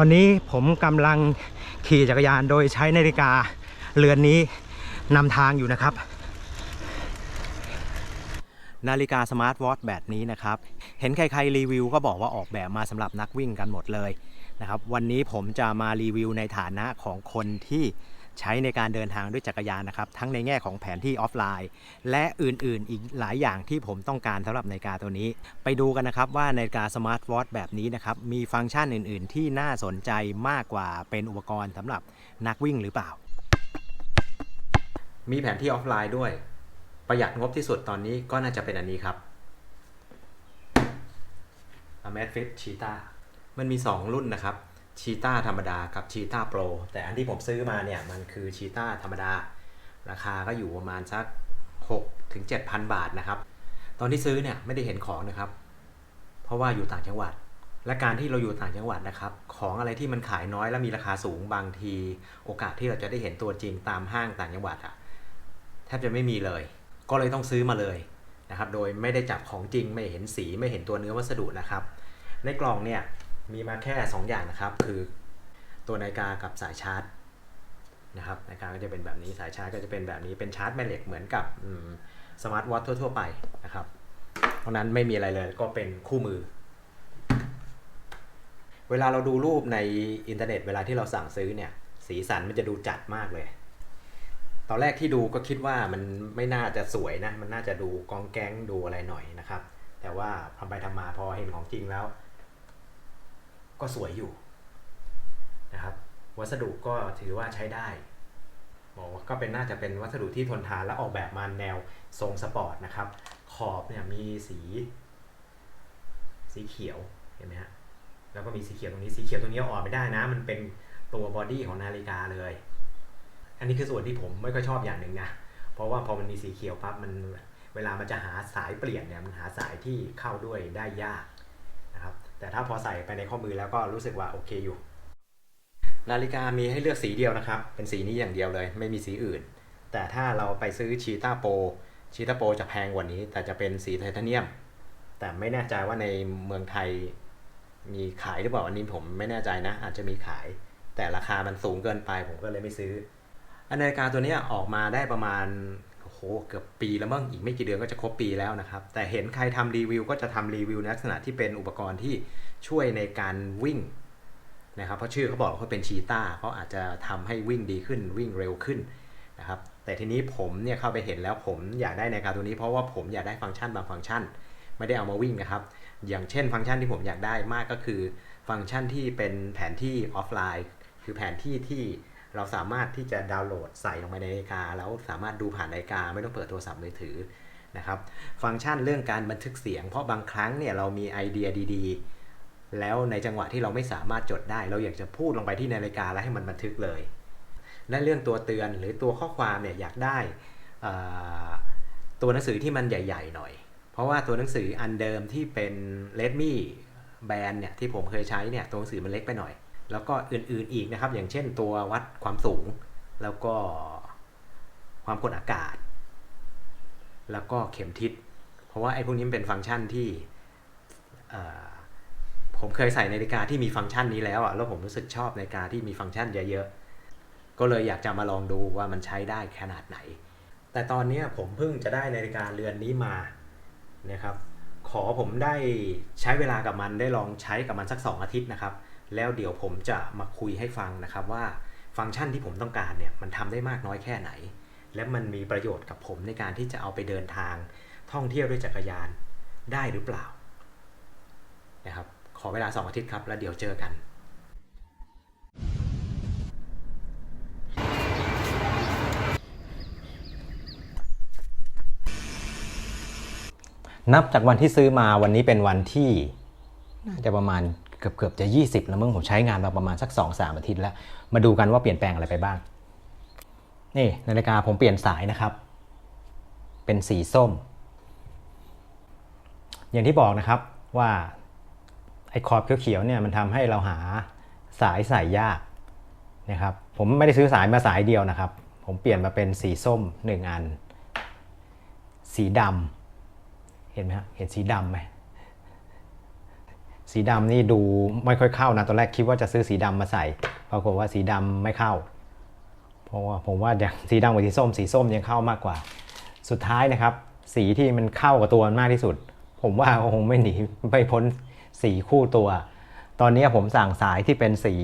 ตอนนี้ผมกำลังขี่จักรยานโดยใช้นาฬิกาเรือนนี้นำทางอยู่นะครับ นาฬิกาสมาร์ทวอทแบบนี้นะครับ เห็นใครๆรีวิวก็บอกว่าออกแบบมาสำหรับนักวิ่งกันหมดเลยนะครับ วันนี้ผมจะมารีวิวในฐานะของคนที่ ใช้ในการเดินทางด้วยจักรยานนะครับ ทั้งในแง่ของแผนที่ออฟไลน์ และอื่นๆ อีกหลายอย่างที่ผมต้องการสำหรับนาฬิกาตัวนี้ ไปดูกันนะครับว่านาฬิกาสมาร์ทวอทแบบนี้นะครับมีฟังก์ชันอื่น ๆ ที่น่าสนใจมากกว่าเป็นอุปกรณ์สำหรับนักวิ่งหรือเปล่า มีแผนที่ออฟไลน์ด้วย ประหยัดงบที่สุดตอนนี้ก็น่าจะเป็นอันนี้ครับ a m a z Fit Cheetah มันมี 2 รุ่นนะครับ Cheetah ธรรมดากับ Cheetah Pro แต่อันที่ผมซื้อมาเนี่ย มันคือ Cheetah ธรรมดา ราคาก็อยู่ประมาณสัก6ถึง7,000 บาทนะครับ ตอนที่ซื้อเนี่ยไม่ได้เห็นของนะครับ เพราะว่าอยู่ต่างจังหวัด และการที่เราอยู่ต่างจังหวัดนะครับ ของอะไรที่มันขายน้อยและมีราคาสูงบางที โอกาสที่เราจะได้เห็นตัวจริงตามห้างต่างจังหวัดอะแทบจะไม่มีเลย ก็เลยต้องซื้อมาเลยนะครับ โดยไม่ได้จับของจริงไม่เห็นสีไม่เห็นตัวเนื้อวัสดุนะครับ ในกล่องเนี่ย มีมาแค่ 2 อย่างนะครับ คือตัวนาฬิกากับสายชาร์จนะครับนาฬิกาก็จะเป็นแบบนี้สายชาร์จก็จะเป็นแบบนี้เป็นชาร์จแม่เหล็กเหมือนกับสมาร์ทวอททั่วๆไปนะครับ เพราะนั้นไม่มีอะไรเลยก็เป็นคู่มือ เวลาเราดูรูปในอินเทอร์เน็ตเวลาที่เราสั่งซื้อเนี่ย สีสันมันจะดูจัดมากเลย ตอนแรกที่ดูก็คิดว่ามันไม่น่าจะสวยนะ มันน่าจะดูกองแกงดูอะไรหน่อยนะครับ แต่ว่าทำไปทำมาพอเห็นของจริงแล้ว ก็สวยอยู่นะครับ วัสดุก็ถือว่าใช้ได้บอกว่าก็เป็นน่าจะเป็นวัสดุที่ทนทานและออกแบบมาแนวทรงสปอร์ตนะครับ ขอบเนี่ยมีสี สีเขียวเห็นไหมฮะแล้วก็มีสีเขียวตรงนี้สีเขียวตรงนี้ออกไม่ได้นะ มันเป็นตัวบอดี้ของนาฬิกาเลย อันนี้คือส่วนที่ผมไม่ค่อยชอบอย่างหนึ่งนะเพราะว่าพอมันมีสีเขียวปั๊บมันเวลามันจะหาสายเปลี่ยนเนี่ยมันหาสายที่เข้าด้วยได้ยาก แต่ถ้าพอใส่ไปในข้อมือแล้วก็รู้สึกว่าโอเคอยู่ นาฬิกามีให้เลือกสีเดียวนะครับ เป็นสีนี้อย่างเดียวเลย ไม่มีสีอื่น แต่ถ้าเราไปซื้อชีตาโปชีตาโปจะแพงกว่านี้ แต่จะเป็นสีไทเทเนียม แต่ไม่แน่ใจว่าในเมืองไทยมีขายหรือเปล่าอันนี้ผมไม่แน่ใจนะ อาจจะมีขาย แต่ราคามันสูงเกินไปผมก็เลยไม่ซื้ออันนาฬิกาตัวนี้ออกมาได้ประมาณ โหเกือบปีแล้วมั้งอีกไม่กี่เดือนก็จะครบปีแล้วนะครับ แต่เห็นใครทำรีวิวก็จะทำรีวิวในลักษณะที่เป็นอุปกรณ์ที่ช่วยในการวิ่งนะครับเพราะชื่อเขาบอกว่าเป็นชีตาเขาอาจจะทำให้วิ่งดีขึ้นวิ่งเร็วขึ้นนะครับแต่ทีนี้ผมเนี่ยเข้าไปเห็นแล้วผมอยากได้นาฬิกาตัวนี้เพราะว่าผมอยากได้ฟังก์ชันบางฟังก์ชัน ไม่ได้เอามาวิ่งนะครับ อย่างเช่น ฟังก์ชันที่ผมอยากได้มากก็คือ ฟังก์ชันที่เป็นแผนที่ออฟไลน์ คือแผนที่ที่ เราสามารถที่จะดาวน์โหลดใส่ลงไปในนาฬิกา แล้วสามารถดูผ่านนาฬิกาไม่ต้องเปิดโทรศัพท์มือถือนะครับ ฟังก์ชันเรื่องการบันทึกเสียง เพราะบางครั้งเนี่ยเรามีไอเดียดีๆ แล้วในจังหวะที่เราไม่สามารถจดได้ เราอยากจะพูดลงไปที่นาฬิกาแล้วให้มันบันทึกเลย และเรื่องตัวเตือนหรือตัวข้อความเนี่ยอยากได้ตัวหนังสือที่มันใหญ่ ๆ หน่อย เพราะว่าตัวหนังสืออันเดิมที่เป็น Redmi แบรนด์เนี่ยที่ผมเคยใช้เนี่ยตัวหนังสือมันเล็กไปหน่อย แล้วก็อื่นๆอีกนะครับ อย่างเช่นตัววัดความสูง แล้วก็ความกดอากาศ แล้วก็เข็มทิศ เพราะว่าไอ้พวกนี้เป็นฟังก์ชันที่ผมเคยใส่นาฬิกาที่มีฟังก์ชันนี้แล้วอะแล้วผมรู้สึกชอบนาฬิกาที่มีฟังก์ชันเยอะๆ ก็เลยอยากจะมาลองดูว่ามันใช้ได้ขนาดไหน แต่ตอนนี้ผมเพิ่งจะได้นาฬิกาเรือนนี้มานะครับ ขอผมได้ใช้เวลากับมันได้ลองใช้กับมันสัก 2 อาทิตย์นะครับ แล้วเดี๋ยวผมจะมาคุยให้ฟังนะครับว่าฟังก์ชันที่ผมต้องการเนี่ยมันทำได้มากน้อยแค่ไหน และมันมีประโยชน์กับผมในการที่จะเอาไปเดินทางท่องเที่ยวด้วยจักรยานได้หรือเปล่านะครับขอเวลา 2 อาทิตย์ครับ แล้วเดี๋ยวเจอกันนับจากวันที่ซื้อมาวันนี้เป็นวันที่ น่าจะประมาณ เกือบเกือบจะ 20 แล้วมึงผมใช้งานมาประมาณสัก 2-3 อาทิตย์แล้ว มาดูกันว่าเปลี่ยนแปลงอะไรไปบ้าง นี่นาฬิกาผมเปลี่ยนสายนะครับ เป็นสีส้ม อย่างที่บอกนะครับว่าไอ้ขอบเขียวๆเนี่ยมันทำให้เราหาสายใส่ยากนะครับ ผมไม่ได้ซื้อสายมาสายเดียวนะครับ ผมเปลี่ยนมาเป็นสีส้ม 1 อัน สีดำเห็นไหมครับเห็นสีดำไหม สีดำนี่ดูไม่ค่อยเข้านะตอนแรกคิดว่าจะซื้อสีดำมาใส่ปรากฏว่าสีดำไม่เข้า เพราะว่าผมว่าอย่างสีดำกับสีส้ม สีส้มยังเข้ามากกว่า สุดท้ายนะครับ สีที่มันเข้ากับตัวมากที่สุด ผมว่าคงไม่หนีไม่พ้นสีคู่ตัว ตอนนี้ผมสั่งสายที่เป็นสี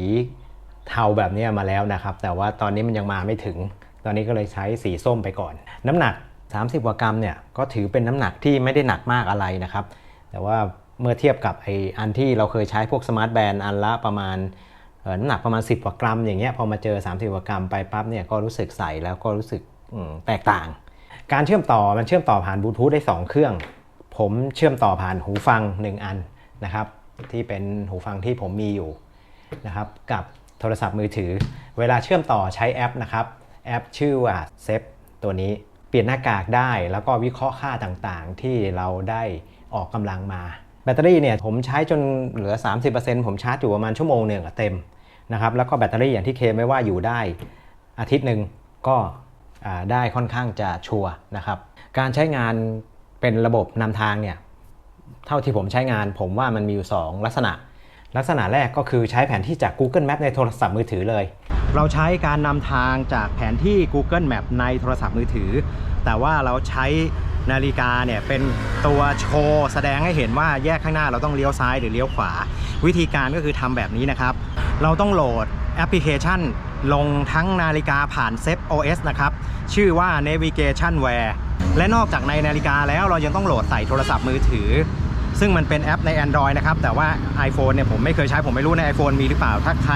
เทาแบบนี้มาแล้วนะครับ แต่ว่าตอนนี้มันยังมาไม่ถึง ตอนนี้ก็เลยใช้สีส้มไปก่อน น้ำหนัก 30กว่ากรัมเนี่ยก็ถือเป็นน้ำหนักที่ไม่ได้หนักมากอะไรนะครับ แต่ว่า เมื่อเทียบกับไออันที่เราเคยใช้พวกสมาร์ทแบนด์อันละประมาณน้ำหนักประมาณ 10กว่ากรัม อย่างเงี้ยพอมาเจอ 30กว่ากรัมไปปั๊บเนี่ยก็รู้สึกใส่แล้วก็รู้สึกแตกต่าง การเชื่อมต่อมันเชื่อมต่อผ่านบลูทูธได้ 2 เครื่อง ผมเชื่อมต่อผ่านหูฟัง 1 อันนะครับที่เป็นหูฟังที่ผมมีอยู่นะครับกับโทรศัพท์มือถือ เวลาเชื่อมต่อใช้แอปนะครับแอปชื่อว่าเซฟตัวนี้เปลี่ยนหน้ากากได้แล้วก็วิเคราะห์ค่าต่างๆ ที่เราได้ออกกำลังมา แบตเตอรี่เนี่ยผมใช้จนเหลือ 30%ผมชาร์จอยู่ประมาณชั่วโมงหนึ่งอะเต็มนะครับแล้วก็แบตเตอรี่อย่างที่เคลมไว้ว่าอยู่ได้อาทิตย์หนึ่งก็ได้ค่อนข้างจะชัวร์นะครับการใช้งานเป็นระบบนำทางเนี่ยเท่าที่ผมใช้งานผมว่ามันมีอยู่ 2 ลักษณะ ลักษณะแรกก็คือใช้แผนที่จาก Google Map ในโทรศัพท์มือถือเลย เราใช้การนำทางจากแผนที่ Google Map ในโทรศัพท์มือถือ แต่ว่าเราใช้ นาฬิกาเนี่ยเป็นตัวโชว์แสดงให้เห็นว่าแยกข้างหน้าเราต้องเลี้ยวซ้ายหรือเลี้ยวขวา วิธีการก็คือทำแบบนี้นะครับ เราต้องโหลดแอปพลิเคชัน ลงทั้งนาฬิกาผ่าน s e p OS นะครับ ชื่อว่า Navigation Wear และนอกจากในนาฬิกาแล้วเรายังต้องโหลดใส่โทรศัพท์มือถือ ซึ่งมันเป็นแอปใน Android นะครับ แต่ว่า iPhone เนี่ยผมไม่เคยใช้ผมไม่รู้ใน iPhone มีหรือเปล่า ถ้าใคร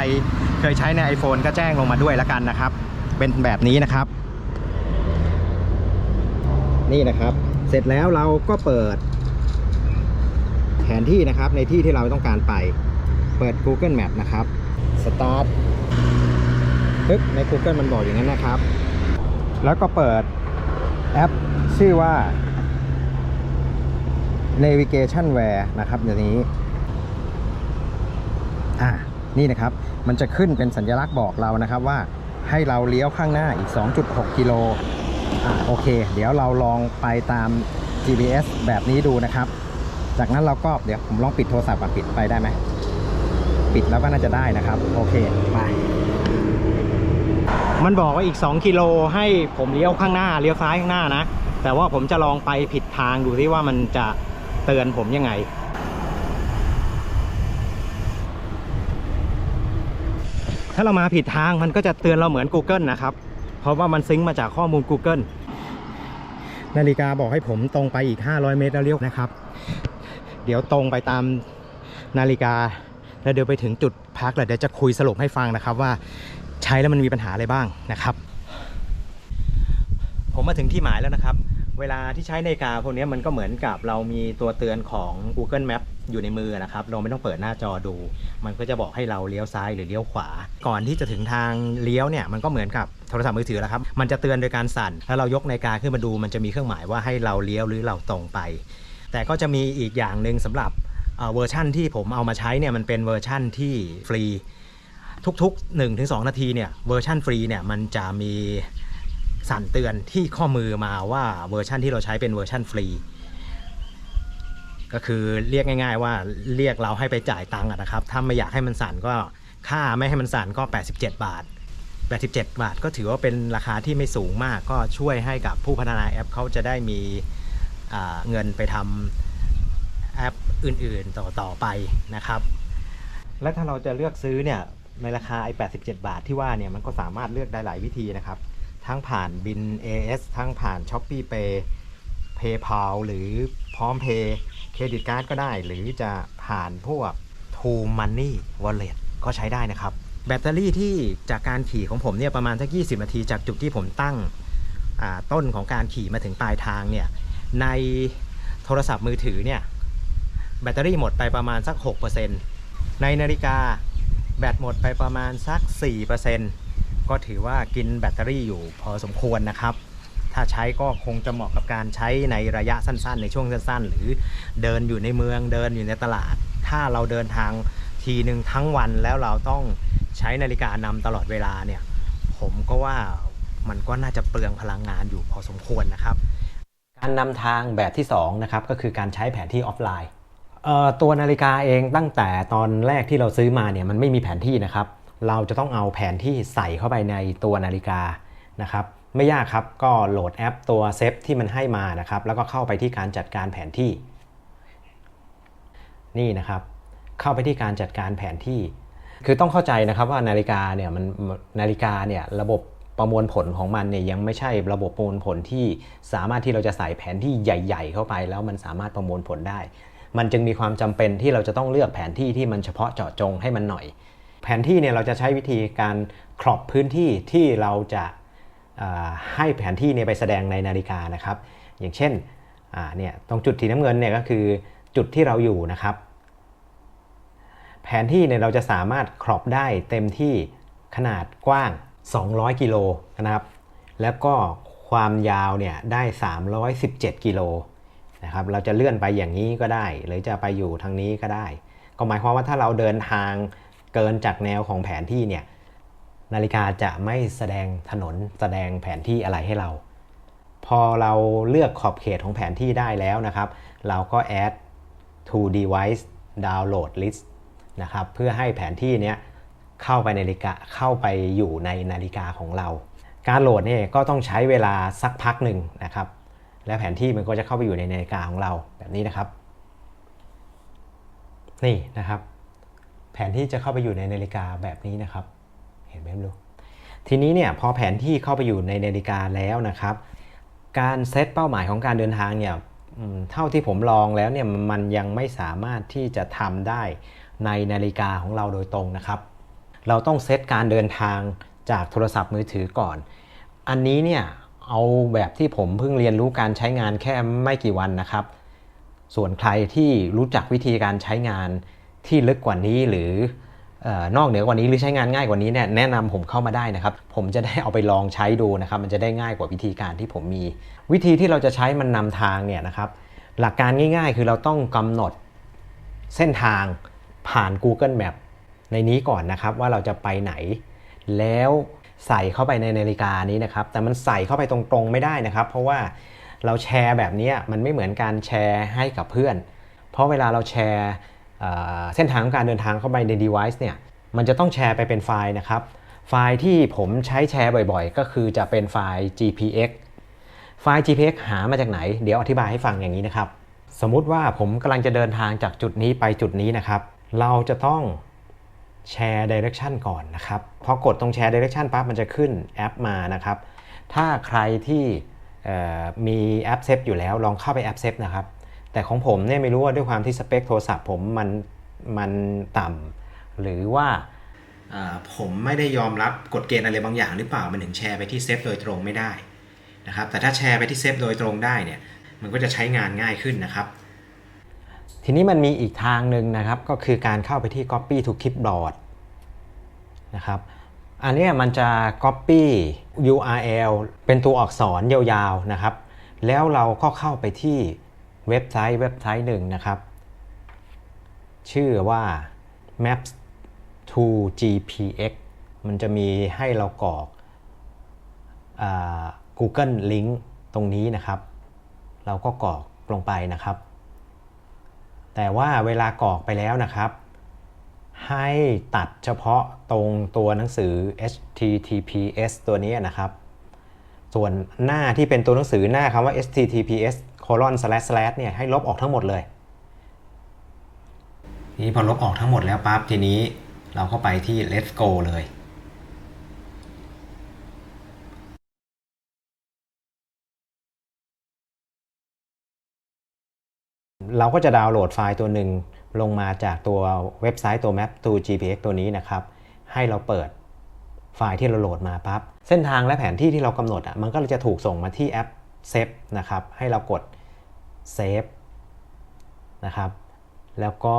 เคยใช้ใน iPhone ก็แจ้งลงมาด้วยแล้วกันนะครับ เป็นแบบนี้นะครับ นี่นะครับ เสร็จแล้วเราก็เปิด แผนที่นะครับในที่ที่เราต้องการไป เปิด Google Map นะครับ Start ปึ๊บใน Google มันบอกอย่างนั้นนะครับ แล้วก็เปิดแอปชื่อว่า Navigation Wear นะครับอย่างนี้ อ่านี่นะครับ มันจะขึ้นเป็นสัญลักษณ์บอกเรานะครับว่าให้เราเลี้ยวข้างหน้าอีก 2.6 กิโล อ่าโอเค เดี๋ยวเราลองไปตาม GPS แบบนี้ดูนะครับ จากนั้นเราก็เดี๋ยวผมลองปิดโทรศัพท์ก่อนปิดไปได้ไหม ปิดแล้วก็น่าจะได้นะครับ โอเค ไป มันบอกว่าอีก 2 กิโลให้ผมเลี้ยวข้างหน้าเลี้ยวซ้ายข้างหน้านะ แต่ว่าผมจะลองไปผิดทางดูซิว่ามันจะเตือนผมยังไงถ้าเรามาผิดทางมันก็จะเตือนเราเหมือน Google นะครับ เพราะว่ามันซิงก์มาจากข้อมูล Google นาฬิกาบอกให้ผมตรงไปอีก 500 เมตรแล้วเลี้ยวนะครับ เดี๋ยวตรงไปตามนาฬิกา แล้วเดี๋ยวไปถึงจุดพักแล้วเดี๋ยวจะคุยสรุปให้ฟังนะครับว่าใช้แล้วมันมีปัญหาอะไรบ้างนะครับ ผมมาถึงที่หมายแล้วนะครับ เวลาที่ใช้นาฬิกาพวกนี้มันก็เหมือนกับเรามีตัวเตือนของ Google Map อยู่ในมือนะครับ เราไม่ต้องเปิดหน้าจอดู มันก็จะบอกให้เราเลี้ยวซ้ายหรือเลี้ยวขวา ก่อนที่จะถึงทางเลี้ยวเนี่ยมันก็เหมือนกับโทรศัพท์มือถือแล้วครับ มันจะเตือนโดยการสั่น แล้วเรายกนาฬิกาขึ้นมาดู มันจะมีเครื่องหมายว่าให้เราเลี้ยวหรือเราตรงไป แต่ก็จะมีอีกอย่างหนึ่งสำหรับเวอร์ชั่นที่ผมเอามาใช้เนี่ยมันเป็นเวอร์ชั่นที่ฟรี ทุกๆ 1-2 นาทีเนี่ยเวอร์ชันฟรีเนี่ยมันจะมี สั่นเตือนที่ข้อมือมาว่าเวอร์ชันที่เราใช้เป็นเวอร์ชันฟรี ก็คือเรียกง่าย ๆ ว่าเรียกเราให้ไปจ่ายตังค์อะนะครับ ถ้าไม่อยากให้มันสั่นก็ค่าไม่ให้มันสั่นก็ 87 บาท 87 บาทก็ถือว่าเป็นราคาที่ไม่สูงมาก ก็ช่วยให้กับผู้พัฒนาแอปเขาจะได้มีเงินไปทำแอปอื่นๆต่อต่อไปนะครับ และถ้าเราจะเลือกซื้อเนี่ยในราคาไอ้87 บาทที่ว่าเนี่ยมันก็สามารถเลือกได้หลายวิธีนะครับ ทั้งผ่านบิน AS ทั้งผ่าน s h o p e e Pay PayPal หรือพร้อมเพย์เครดิตการ์ดก็ได้ หรือจะผ่านพวก True Money Wallet ก็ใช้ได้นะครับ แบตเตอรี่ที่จากการขี่ของผมเนี่ยประมาณสัก 20 นาที จากจุดที่ผมตั้งต้นของการขี่มาถึงปลายทางเนี่ยในโทรศัพท์มือถือเนี่ยแบตเตอรี่หมดไปประมาณสัก 6%ในนาฬิกาแบตหมดไปประมาณสัก 4% ก็ถือว่ากินแบตเตอรี่อยู่พอสมควรนะครับ ถ้าใช้ก็คงจะเหมาะกับการใช้ในระยะสั้นๆ ในช่วงสั้นๆ หรือเดินอยู่ในเมืองเดินอยู่ในตลาด ถ้าเราเดินทางทีหนึ่งทั้งวันแล้วเราต้องใช้นาฬิกานำตลอดเวลาเนี่ย ผมก็ว่ามันก็น่าจะเปลืองพลังงานอยู่พอสมควรนะครับ การนำทางแบบที่2นะครับก็คือการใช้แผนที่ออฟไลน์ตัวนาฬิกาเองตั้งแต่ตอนแรกที่เราซื้อมาเนี่ยมันไม่มีแผนที่นะครับ เราจะต้องเอาแผนที่ใส่เข้าไปในตัวนาฬิกานะครับไม่ยากครับก็โหลดแอปตัวเซฟที่มันให้มานะครับแล้วก็เข้าไปที่การจัดการแผนที่ นี่นะครับ เข้าไปที่การจัดการแผนที่ คือต้องเข้าใจนะครับว่านาฬิกาเนี่ยมันนาฬิกาเนี่ยระบบประมวลผลของมันเนี่ยยังไม่ใช่ระบบประมวลผลที่สามารถที่เราจะใส่แผนที่ใหญ่ ๆ เข้าไป แล้วมันสามารถประมวลผลได้ มันจึงมีความจำเป็นที่เราจะต้องเลือกแผนที่ที่มันเฉพาะเจาะจงให้มันหน่อย แผนที่เนี่ยเราจะใช้วิธีการครอบพื้นที่ที่เราจะให้แผนที่เนี่ยไปแสดงในนาฬิกานะครับ อย่างเช่นเนี่ยตรงจุดสีน้ำเงินเนี่ยก็คือจุดที่เราอยู่นะครับ แผนที่เนี่ยเราจะสามารถครอบได้เต็มที่ขนาดกว้าง 200 กิโลนะครับ แล้วก็ความยาวเนี่ยได้ 317 กิโลนะครับ เราจะเลื่อนไปอย่างนี้ก็ได้ หรือจะไปอยู่ทางนี้ก็ได้ ก็หมายความว่าถ้าเราเดินทาง เกินจากแนวของแผนที่เนี่ยนาฬิกาจะไม่แสดงถนนแสดงแผนที่อะไรให้เรา พอเราเลือกขอบเขตของแผนที่ได้แล้วนะครับ เราก็ add to device download list นะครับเพื่อให้แผนที่เนี้ยเข้าไปนาฬิกาเข้าไปอยู่ในนาฬิกาของเรา การโหลดเนี่ยก็ต้องใช้เวลาสักพักหนึ่งนะครับ และแผนที่มันก็จะเข้าไปอยู่ในนาฬิกาของเราแบบนี้นะครับ นี่นะครับ ผนที่จะเข้าไปอยู่ในนาฬิกาแบบนี้นะครับ เห็นไหมไม่รู้ทีนี้เนี่ยพอแผนที่เข้าไปอยู่ในนาฬิกาแล้วนะครับ การเซตเป้าหมายของการเดินทางเนี่ยเท่าที่ผมลองแล้วเนี่ยมันยังไม่สามารถที่จะทำได้ในนาฬิกาของเราโดยตรงนะครับ เราต้องเซตการเดินทางจากโทรศัพท์มือถือก่อน อันนี้เนี่ยเอาแบบที่ผมเพิ่งเรียนรู้การใช้งานแค่ไม่กี่วันนะครับ ส่วนใครที่รู้จักวิธีการใช้งาน ที่ลึกกว่านี้หรืออนอกเหนือกว่านี้หรือใช้งานง่ายกว่านี้เนี่ยแนะนำผมเข้ามาได้นะครับ ผมจะได้เอาไปลองใช้ดูนะครับ มันจะได้ง่ายกว่าวิธีการที่ผมมี วิธีที่เราจะใช้มันนำทางเนี่ยนะครับ หลักการง่ายๆ คือเราต้องกำหนดเส้นทางผ่าน Google Map ในนี้ก่อนนะครับว่าเราจะไปไหน แล้วใส่เข้าไปในนาฬิกานี้นะครับ แต่มันใส่เข้าไปตรงๆไม่ได้นะครับ เพราะว่าเราแชร์แบบนี้มันไม่เหมือนการแชร์ให้กับเพื่อน เพราะเวลาเราแชร์ เส้นทางของการเดินทางเข้าไปใน device เนี่ยมันจะต้องแชร์ไปเป็นไฟล์นะครับ ไฟล์ที่ผมใช้แชร์บ่อยๆ ก็คือจะเป็นไฟล์ GPX ไฟล์ GPX หามาจากไหน เดี๋ยวอธิบายให้ฟังอย่างนี้นะครับ สมมุติว่าผมกำลังจะเดินทางจากจุดนี้ไปจุดนี้นะครับ เราจะต้องแชร์ Direction ก่อนนะครับ พอกดตรงแชร์ Direction ปั๊บมันจะขึ้นแอปมานะครับ ถ้าใครที่มีแอปเซฟอยู่แล้วลองเข้าไปแอปเซฟนะครับ แต่ของผมเนี่ยไม่รู้ว่าด้วยความที่สเปคโทรศัพท์ผมมันมันต่ำหรือว่าผมไม่ได้ยอมรับกฎเกณฑ์อะไรบางอย่างหรือเปล่ามันถึงแชร์ไปที่เซฟโดยตรงไม่ได้นะครับแต่ถ้าแชร์ไปที่เซฟโดยตรงได้เนี่ยมันก็จะใช้งานง่ายขึ้นนะครับ ทีนี้มันมีอีกทางหนึ่งนะครับก็คือการเข้าไปที่ Copy to Clipboard นะครับอันนี้มันจะ Copy URL เป็นตัวอักษรยาวๆนะครับ แล้วเราก็เข้าไปที่ เว็บไซต์เว็บไซต์หนึ่งนะครับ ชื่อว่า maps to gpx มันจะมีให้เรากรอก Google Link ตรงนี้นะครับ เราก็กรอกลงไปนะครับ แต่ว่าเวลากรอกไปแล้วนะครับ ให้ตัดเฉพาะตรงตัวหนังสือ https ตัวนี้นะครับ ส่วนหน้าที่เป็นตัวหนังสือหน้าคำว่า https colon slash slash เนี่ยให้ลบออกทั้งหมดเลยทีนี้พอลบออกทั้งหมดแล้วปั๊บทีนี้เราก็ไปที่ let's go เลย เราก็จะดาวน์โหลดไฟล์ตัวหนึ่งลงมาจากตัวเว็บไซต์ตัว map to gpx ตัวนี้นะครับ ให้เราเปิดไฟล์ที่เราโหลดมาปั๊บ เส้นทางและแผนที่ที่เรากำหนดอะมันก็จะถูกส่งมาที่แอป Save นะครับ ให้เรากด Save นะครับแล้วก็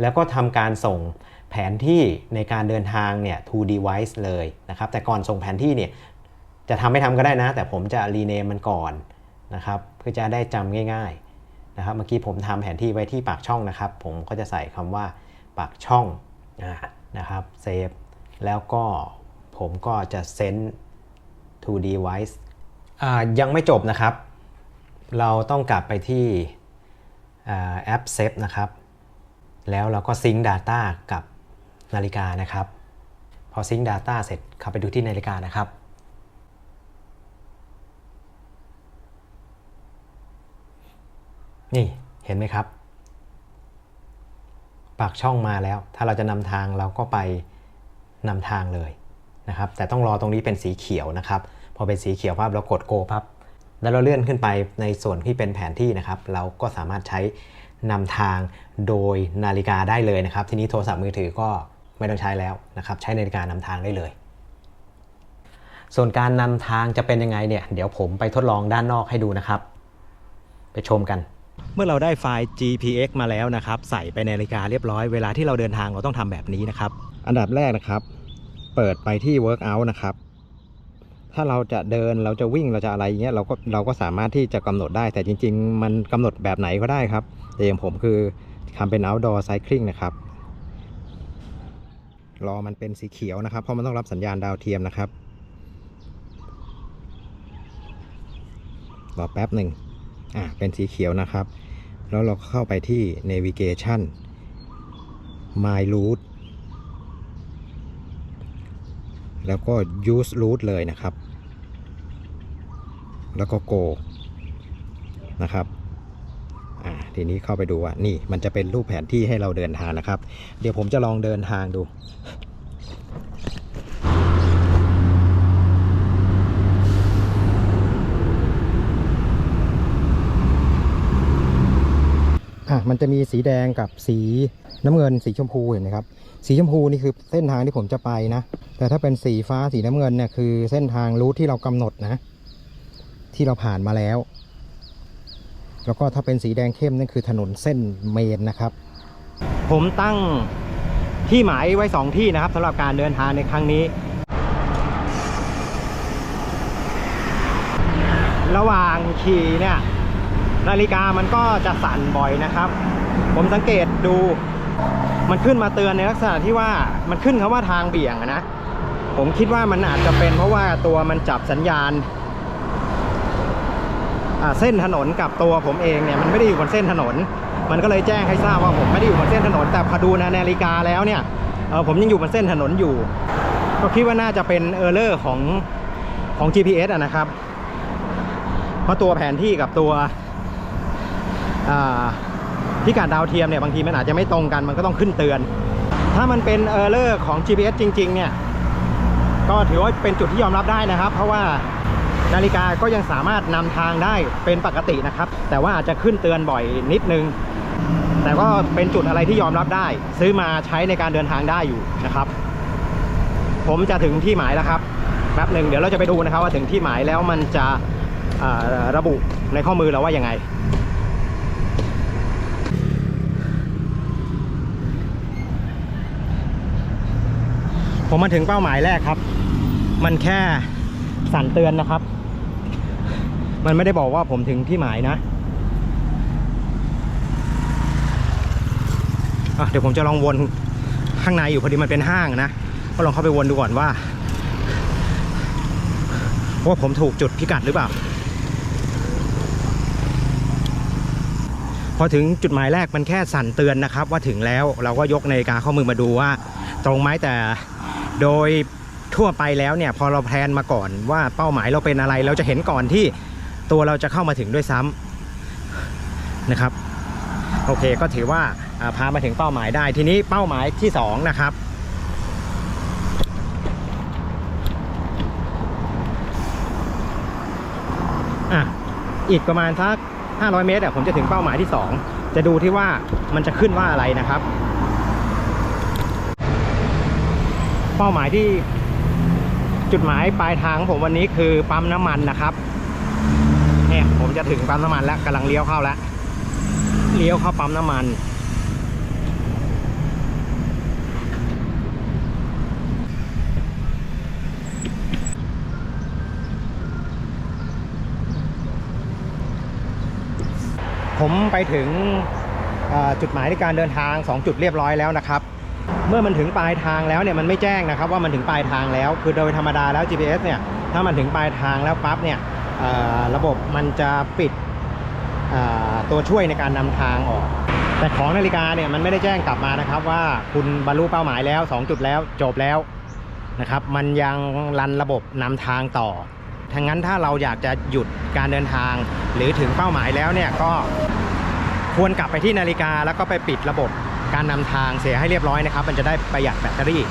แล้วก็ทำการส่งแผนที่ในการเดินทางเนี่ย to device เลยนะครับ แต่ก่อนส่งแผนที่เนี่ยจะทำไม่ทำก็ได้นะ แต่ผมจะ rename มันก่อนนะครับเพื่อจะได้จำง่ายๆนะครับ เมื่อกี้ผมทำแผนที่ไว้ที่ปากช่องนะครับ ผมก็จะใส่คำว่าปากช่องนะครับเซฟแล้วก็ผมก็จะ send to device ยังไม่จบนะครับ เราต้องกลับไปที่แอปเซฟนะครับ แล้วเราก็ซิงค์ Data กับนาฬิกานะครับ พอซิงค์ Data เสร็จเข้าไปดูที่นาฬิกานะครับ นี่เห็นไหมครับ ปากช่องมาแล้ว ถ้าเราจะนำทางเราก็ไปนำทางเลยนะครับ แต่ต้องรอตรงนี้เป็นสีเขียวนะครับ พอเป็นสีเขียวปั๊บเรากดโกปั๊บ แล้วเราเลื่อนขึ้นไปในส่วนที่เป็นแผนที่นะครับ เราก็สามารถใช้นำทางโดยนาฬิกาได้เลยนะครับ ทีนี้โทรศัพท์มือถือก็ไม่ต้องใช้แล้วนะครับ ใช้นาฬิกานำทางได้เลย ส่วนการนำทางจะเป็นยังไงเนี่ย เดี๋ยวผมไปทดลองด้านนอกให้ดูนะครับ ไปชมกัน เมื่อเราได้ไฟล์ GPX มาแล้วนะครับ ใส่ไปในนาฬิกาเรียบร้อย เวลาที่เราเดินทางเราต้องทำแบบนี้นะครับ อันดับแรกนะครับ เปิดไปที่ Workout นะครับ ถ้าเราจะเดินเราจะวิ่งเราจะอะไรอย่างเงี้ยเราก็เราก็สามารถที่จะกำหนดได้แต่จริง ๆ มันกำหนดแบบไหนก็ได้ครับ แต่อย่างผมคือทำเป็น outdoor cycling นะครับรอมันเป็นสีเขียวนะครับ เพราะมันต้องรับสัญญาณดาวเทียมนะครับรอแป๊บหนึ่งอะเป็นสีเขียวนะครับ แล้วเราเข้าไปที่ navigation my route แล้วก็ use route เลยนะครับ แล้วก็ go นะครับอ่าทีนี้เข้าไปดูว่านี่มันจะเป็นรูปแผนที่ให้เราเดินทางนะครับ เดี๋ยวผมจะลองเดินทางดู อะมันจะมีสีแดงกับสีน้ำเงินสีชมพูเห็นไหมครับ สีชมพูนี่คือเส้นทางที่ผมจะไปนะ แต่ถ้าเป็นสีฟ้าสีน้ำเงินเนี่ยคือเส้นทางรูทที่เรากำหนดนะ ที่เราผ่านมาแล้ว แล้วก็ถ้าเป็นสีแดงเข้มนั่นคือถนนเส้นเมนนะครับ ผมตั้งที่หมายไว้สองที่นะครับสำหรับการเดินทางในครั้งนี้ระหว่างขี่เนี่ย นาฬิกามันก็จะสั่นบ่อยนะครับ ผมสังเกตดูมันขึ้นมาเตือนในลักษณะที่ว่ามันขึ้นคำว่าทางเบี่ยงนะ ผมคิดว่ามันอาจจะเป็นเพราะว่าตัวมันจับสัญญาณเส้นถนนกับตัวผมเองเนี่ยมันไม่ได้อยู่บนเส้นถนน มันก็เลยแจ้งให้ทราบว่าผมไม่ได้อยู่บนเส้นถนน แต่พอดูนนาฬิกาแล้วเนี่ยผมยังอยู่บนเส้นถนนอยู่ ก็คิดว่าน่าจะเป็นเออร์เลอร์ของของ GPS อะนะครับ เพราะตัวแผนที่กับตัว พิกัดดาวเทียมเนี่ยบางทีมันอาจจะไม่ตรงกันมันก็ต้องขึ้นเตือน ถ้ามันเป็นเออร์เลอร์ของ GPS จริง ๆ เนี่ย ก็ถือว่าเป็นจุดที่ยอมรับได้นะครับ เพราะว่านาฬิกาก็ยังสามารถนำทางได้เป็นปกตินะครับ แต่ว่าอาจจะขึ้นเตือนบ่อยนิดนึง แต่ก็เป็นจุดอะไรที่ยอมรับได้ ซื้อมาใช้ในการเดินทางได้อยู่นะครับ ผมจะถึงที่หมายแล้วครับแป๊บหนึ่งเดี๋ยวเราจะไปดูนะครับว่าถึงที่หมายแล้วมันจะระบุในข้อมือเราว่ายังไง ผมมาถึงเป้าหมายแรกครับ มันแค่สั่นเตือนนะครับ มันไม่ได้บอกว่าผมถึงที่หมายนะะเดี๋ยวผมจะลองวนข้างในอยู่พอดีมันเป็นห้างนะ ก็ลองเข้าไปวนดูก่อนว่า ว่าผมถูกจุดพิกัดหรือเปล่า พอถึงจุดหมายแรกมันแค่สั่นเตือนนะครับ ว่าถึงแล้วเราก็ยกนาฬิกาข้อมือมาดูว่า ตรงไหมแต่ โดยทั่วไปแล้วเนี่ยพอเราแพลนมาก่อนว่าเป้าหมายเราเป็นอะไร เราจะเห็นก่อนที่ตัวเราจะเข้ามาถึงด้วยซ้ำนะครับโอเคก็ถือว่าพามาถึงเป้าหมายได้ทีนี้เป้าหมายที่สองนะครับ อะ อีกประมาณสัก 500 เมตรอะผมจะถึงเป้าหมายที่ 2 จะดูที่ว่ามันจะขึ้นว่าอะไรนะครับ เป้าหมายที่จุดหมายปลายทางของผมวันนี้คือปั๊มน้ำมันนะครับเนี่ยผมจะถึงปั๊มน้ำมันแล้วกำลังเลี้ยวเข้าแล้วเลี้ยวเข้าปั๊มน้ำมันผมไปถึงจุดหมายในการเดินทาง 2 จุดเรียบร้อยแล้วนะครับ มื่อมันถึงปลายทางแล้วเนี่ยมันไม่แจ้งนะครับว่ามันถึงปลายทางแล้ว คือโดยธรรมดาแล้ว GPS เนี่ยถ้ามันถึงปลายทางแล้วปั๊บเนี่ยระบบมันจะปิดตัวช่วยในการนำทางออก แต่ของนาฬิกาเนี่ยมันไม่ได้แจ้งกลับมานะครับว่าคุณบรรลุเป้าหมายแล้ว 2 จุดแล้วจบแล้วนะครับมันยังรันระบบนำทางต่อทั้งนั้นถ้าเราอยากจะหยุดการเดินทาง หรือถึงเป้าหมายแล้วเนี่ยก็ควรกลับไปที่นาฬิกาแล้วก็ไปปิดระบบ การนำทางเสียให้เรียบร้อยนะครับ มันจะได้ประหยัดแบตเตอรี่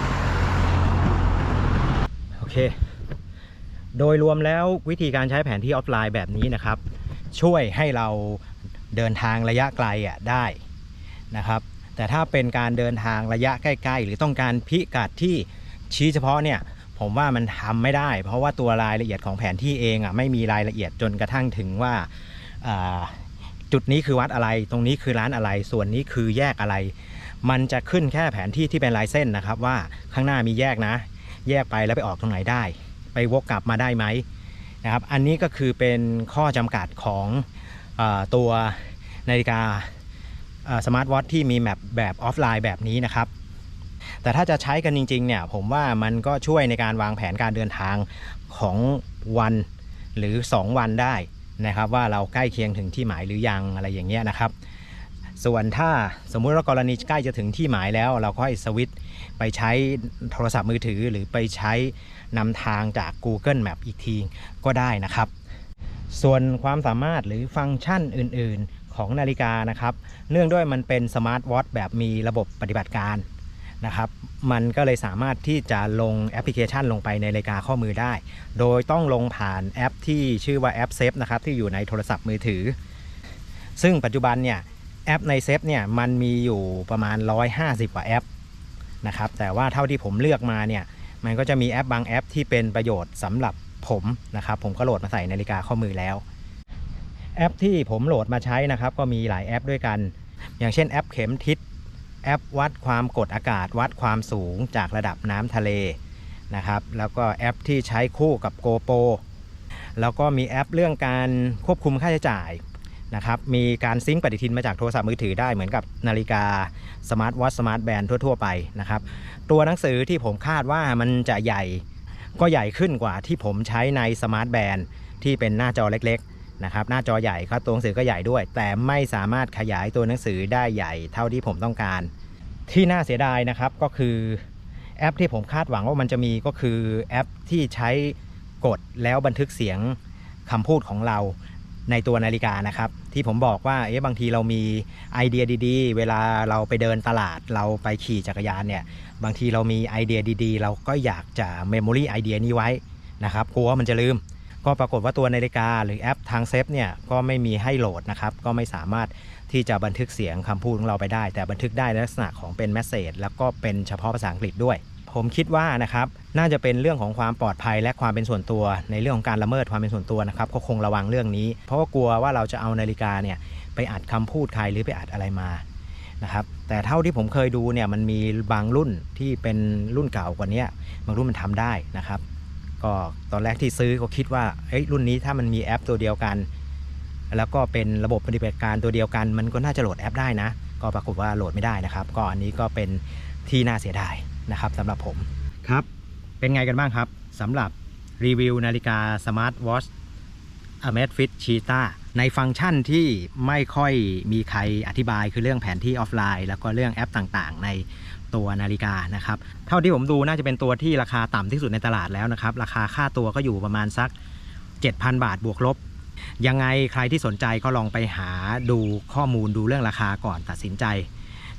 โอเค โดยรวมแล้ววิธีการใช้แผนที่ออฟไลน์แบบนี้นะครับ ช่วยให้เราเดินทางระยะไกลอะได้นะครับ แต่ถ้าเป็นการเดินทางระยะใกล้ ๆ หรือต้องการพิกัดที่ชี้เฉพาะเนี่ยผมว่ามันทำไม่ได้ เพราะว่าตัวรายละเอียดของแผนที่เองอะไม่มีรายละเอียดจนกระทั่งถึงว่าอ่า จุดนี้คือวัดอะไร ตรงนี้คือร้านอะไร ส่วนนี้คือแยกอะไร มันจะขึ้นแค่แผนที่ที่เป็นลายเส้นนะครับ ว่าข้างหน้ามีแยกนะ แยกไปแล้วไปออกตรงไหนได้ ไปวกกลับมาได้ไหมนะครับ อันนี้ก็คือเป็นข้อจำกัดของอตัวนาฬิกาสมาร์ทวอทที่มีแมปแบบออฟไลน์แบบนี้นะครับ แต่ถ้าจะใช้กันจริงๆเนี่ยผมว่ามันก็ช่วยในการวางแผนการเดินทางของวันหรือ 2 วันได้ นะครับ ว่าเราใกล้เคียงถึงที่หมายหรือยังอะไรอย่างเงี้ยนะครับ ส่วนถ้าสมมุติว่ากรณีใกล้จะถึงที่หมายแล้ว เราก็ให้สวิตไปใช้โทรศัพท์มือถือหรือไปใช้นำทางจาก Google Map อีกทีก็ได้นะครับ ส่วนความสามารถหรือฟังก์ชันอื่น ๆ ของนาฬิกานะครับ เนื่องด้วยมันเป็นสมาร์ทวอทแบบมีระบบปฏิบัติการ นะครับ มันก็เลยสามารถที่จะลงแอปพลิเคชันลงไปในนาฬิกาข้อมือได้ โดยต้องลงผ่านแอปที่ชื่อว่าแอปเซฟนะครับที่อยู่ในโทรศัพท์มือถือ ซึ่งปัจจุบันเนี่ยแอปในเซฟเนี่ยมันมีอยู่ประมาณ 150 กว่าแอปนะครับแต่ว่าเท่าที่ผมเลือกมาเนี่ยมันก็จะมีแอปบางแอปที่เป็นประโยชน์สำหรับผมนะครับผมก็โหลดมาใส่นาฬิกาข้อมือแล้ว แอปที่ผมโหลดมาใช้นะครับก็มีหลายแอปด้วยกัน อย่างเช่นแอปเข็มทิศ แอปวัดความกดอากาศวัดความสูงจากระดับน้ำทะเลนะครับแล้วก็แอปที่ใช้คู่กับ GoPro แล้วก็มีแอปเรื่องการควบคุมค่าใช้จ่ายนะครับมีการซิงค์ปฏิทินมาจากโทรศัพท์มือถือได้เหมือนกับนาฬิกาสมาร์ทวอทสมาร์ทแบนทั่ว ๆ ไปนะครับตัวหนังสือที่ผมคาดว่ามันจะใหญ่ก็ใหญ่ขึ้นกว่าที่ผมใช้ในสมาร์ทแบนที่เป็นหน้าจอเล็ก นะครับหน้าจอใหญ่ครับตัวหนังสือก็ใหญ่ด้วย แต่ไม่สามารถขยายตัวหนังสือได้ใหญ่เท่าที่ผมต้องการ ที่น่าเสียดายนะครับก็คือแอปที่ผมคาดหวังว่ามันจะมีก็คือแอปที่ใช้กดแล้วบันทึกเสียงคำพูดของเราในตัวนาฬิกานะครับ ที่ผมบอกว่าเอ๊ะบางทีเรามีไอเดียดีๆ เวลาเราไปเดินตลาดเราไปขี่จักรยานเนี่ยบางทีเรามีไอเดียดีๆ เราก็อยากจะเมมโมรีไอเดียนี้ไว้นะครับกลัวว่ามันจะลืม ก็ปรากฏว่าตัวนาฬิกาหรือแอปทางเซฟเนี่ยก็ไม่มีให้โหลดนะครับ ก็ไม่สามารถที่จะบันทึกเสียงคำพูดของเราไปได้ แต่บันทึกได้ในลักษณะของเป็นแมสเซจแล้วก็เป็นเฉพาะภาษาอังกฤษด้วย ผมคิดว่านะครับน่าจะเป็นเรื่องของความปลอดภัยและความเป็นส่วนตัว ในเรื่องของการละเมิดความเป็นส่วนตัวนะครับก็คงระวังเรื่องนี้ เพราะว่ากลัวว่าเราจะเอานาฬิกาเนี่ยไปอัดคำพูดใครหรือไปอัดอะไรมานะครับแต่เท่าที่ผมเคยดูเนี่ยมันมีบางรุ่นที่เป็นรุ่นเก่ากว่านี้บางรุ่นมันทำได้นะครับ ก็ตอนแรกที่ซื้อก็คิดว่าเฮ้ยรุ่นนี้ถ้ามันมีแอปตัวเดียวกัน แล้วก็เป็นระบบปฏิบัติการตัวเดียวกัน มันก็น่าจะโหลดแอปได้นะ ก็ปรากฏว่าโหลดไม่ได้นะครับ ก็อันนี้ก็เป็นที่น่าเสียดายนะครับสำหรับผมครับเป็นไงกันบ้างครับสำหรับรีวิวนาฬิกาสมาร์ทวอช a m a z Fit Cheetah ในฟังก์ชันที่ไม่ค่อยมีใครอธิบายคือเรื่องแผนที่ออฟไลน์ แล้วก็เรื่องแอปต่างๆ ใน ตัวนาฬิกานะครับ เท่าที่ผมดูน่าจะเป็นตัวที่ราคาต่ำที่สุดในตลาดแล้วนะครับ ราคาค่าตัวก็อยู่ประมาณสัก 7,000 บาทบวกลบ ยังไงใครที่สนใจก็ลองไปหาดูข้อมูลดูเรื่องราคาก่อนตัดสินใจ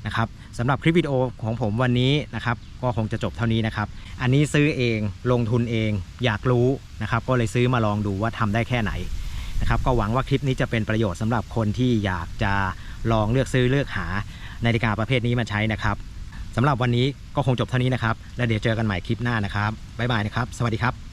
นะครับสำหรับคลิปวิดีโอของผมวันนี้นะครับ ก็คงจะจบเท่านี้นะครับ อันนี้ซื้อเองลงทุนเอง อยากรู้นะครับ ก็เลยซื้อมาลองดูว่าทำได้แค่ไหนนะครับ ก็หวังว่าคลิปนี้จะเป็นประโยชน์สำหรับคนที่อยากจะลองเลือกซื้อเลือกหานาฬิกาประเภทนี้มาใช้นะครับ สำหรับวันนี้ก็คงจบเท่านี้นะครับ และเดี๋ยวเจอกันใหม่คลิปหน้านะครับบ๊ายบายนะครับ สวัสดีครับ